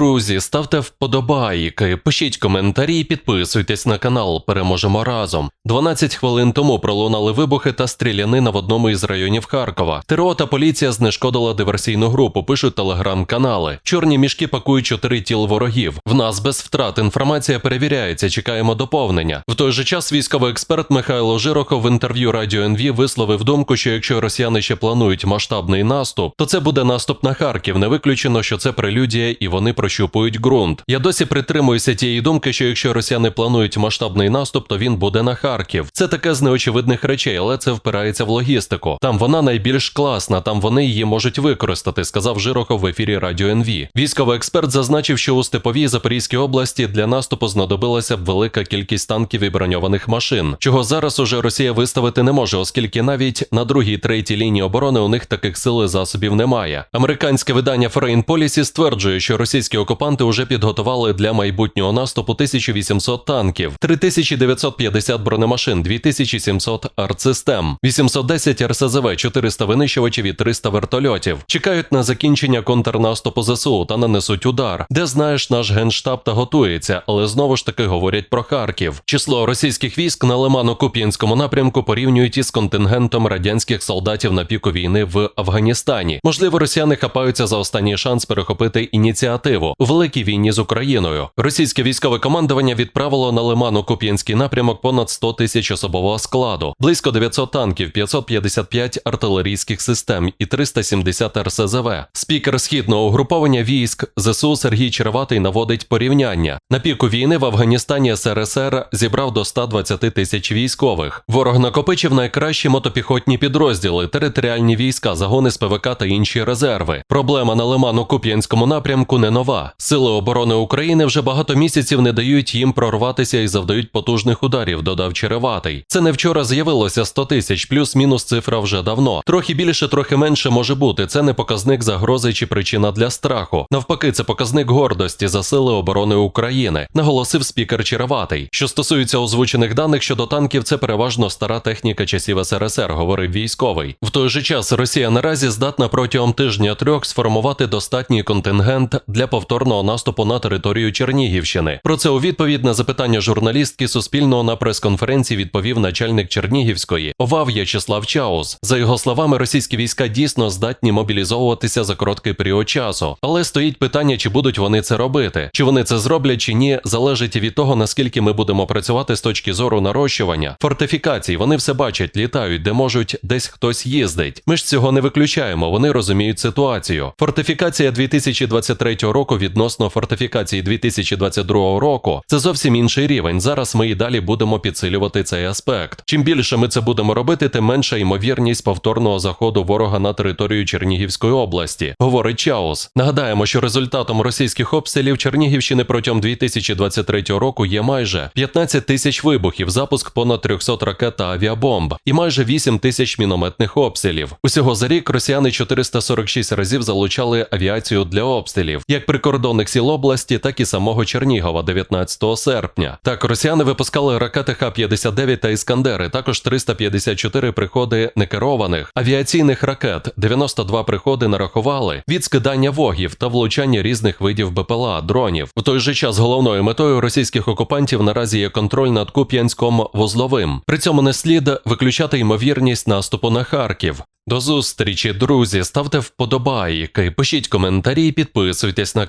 друзі, ставте вподобайки, пишіть коментарі, і підписуйтесь на канал. Переможемо разом. 12 хвилин тому пролунали вибухи та стрілянина в одному із районів Харкова. ТРО та поліція знешкодила диверсійну групу. Пишуть телеграм-канали. Чорні мішки пакують чотири тіл ворогів. В нас без втрат інформація перевіряється. Чекаємо доповнення. В той же час військовий експерт Михайло Жирохов в інтерв'ю Радіо НВ висловив думку, що якщо росіяни ще планують масштабний наступ, то це буде наступ на Харків. Не виключено, що це прелюдія і вони прощупують ґрунт. Я досі притримуюся тієї думки, що якщо росіяни планують масштабний наступ, то він буде на Харків. Це таке з неочевидних речей, але це впирається в логістику. Там вона найбільш класна, там вони її можуть використати, сказав Жирохов в ефірі Радіо НВ. Військовий експерт зазначив, що у Степовій Запорізькій області для наступу знадобилася б велика кількість танків і броньованих машин, чого зараз уже Росія виставити не може, оскільки навіть на другій третій лінії оборони у них таких сил і засобів немає. Американське видання Foreign Policy стверджує, що російські окупанти вже підготували для майбутнього наступу 1800 танків, 3950 бронемашин, 2700 артсистем, 810 РСЗВ, 400 винищувачів і 300 вертольотів. Чекають на закінчення контрнаступу ЗСУ та нанесуть удар, де знаєш наш генштаб та готується, але знову ж таки говорять про Харків. Число російських військ на Лимано-Куп'янському напрямку порівнюють із контингентом радянських солдатів на піку війни в Афганістані. Можливо, росіяни хапаються за останній шанс перехопити ініціативу у великій війні з Україною. Російське військове командування відправило на Лимано-Куп'янський напрямок понад 100 тисяч особового складу, близько 900 танків, 555 артилерійських систем і 370 РСЗВ. Спікер східного угруповання військ ЗСУ Сергій Черватий наводить порівняння. На піку війни в Афганістані СРСР зібрав до 120 тисяч військових. Ворог накопичив найкращі мотопіхотні підрозділи, територіальні війська, загони з ПВК та інші резерви. Проблема на Лиману-Куп'янському напрямку не нова. Сили оборони України вже багато місяців не дають їм прорватися і завдають потужних ударів, додав Череватий. Це не вчора з'явилося 100 тисяч, плюс-мінус цифра вже давно. Трохи більше, трохи менше може бути. Це не показник загрози чи причина для страху. Навпаки, це показник гордості за сили оборони України, наголосив спікер Череватий. Що стосується озвучених даних щодо танків, це переважно стара техніка часів СРСР, говорив військовий. В той же час Росія наразі здатна протягом тижня трьох сформувати достатній контингент для повторного наступу на територію Чернігівщини. Про це у відповідь на запитання журналістки Суспільного на прес-конференції відповів начальник Чернігівської ОВА В'ячеслав Чаус. За його словами, російські війська дійсно здатні мобілізовуватися за короткий період часу, але стоїть питання, чи будуть вони це робити. Чи вони це зроблять чи ні, залежить від того, наскільки ми будемо працювати з точки зору нарощування. Фортифікацій вони все бачать, літають, де можуть, десь хтось їздить. Ми ж цього не виключаємо. Вони розуміють ситуацію. Фортифікація 2023 року відносно фортифікації 2022 року це зовсім інший рівень. Зараз ми і далі будемо підсилювати цей аспект. Чим більше ми це будемо робити, тим менша ймовірність повторного заходу ворога на територію Чернігівської області, говорить Чаус. Нагадаємо, що результатом російських обстрілів Чернігівщини протягом 2023 року є майже 15 тисяч вибухів, запуск понад 300 ракет та авіабомб і майже 8 тисяч мінометних обстрілів. Усього за рік росіяни 446 разів залучали авіацію для обстрілів, як прикордонних сіл області, так і самого Чернігова 19 серпня. Так, росіяни випускали ракети Х-59 та Іскандери, також 354 приходи некерованих авіаційних ракет, 92 приходи нарахували від скидання вогів та влучання різних видів БПЛА, дронів. В той же час головною метою російських окупантів наразі є контроль над Куп'янськом вузловим. При цьому не слід виключати ймовірність наступу на Харків. До зустрічі, друзі. Ставте вподобайки, пишіть коментарі, підписуйтесь на